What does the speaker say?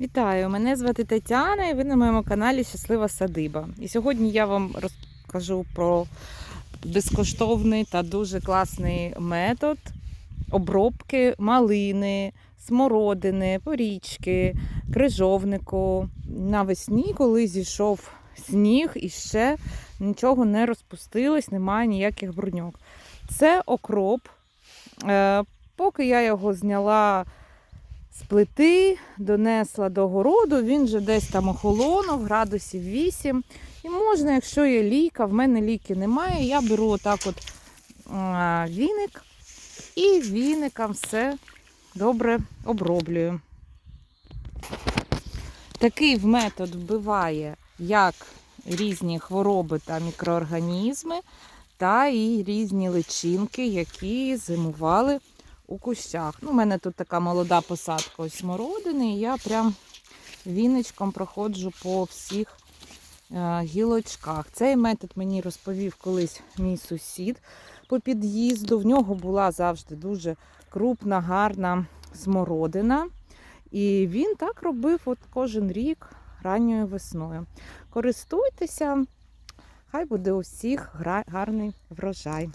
Вітаю! Мене звати Тетяна і ви на моєму каналі Щаслива Садиба. І сьогодні я вам розкажу про безкоштовний та дуже класний метод обробки малини, смородини, порічки, крижовнику навесні, коли зійшов сніг і ще нічого не розпустилось, немає ніяких бруньок. Це окроп. Е, Поки я його зняла з плити, донесла до городу, він вже десь там охолонув, градусів 8. І можна, якщо є ліка, в мене ліки немає, я беру отак от віник і віником все добре оброблюю. Такий метод вбиває як різні хвороби та мікроорганізми, та і різні личинки, які зимували у кущах. Ну, у мене тут така молода посадка ось смородини, і я прям віничком проходжу по всіх е, гілочках. Цей метод мені розповів колись мій сусід по під'їзду. В нього була завжди дуже крупна, гарна смородина. І він так робив от кожен рік ранньою весною. Користуйтеся, хай буде у всіх гарний врожай.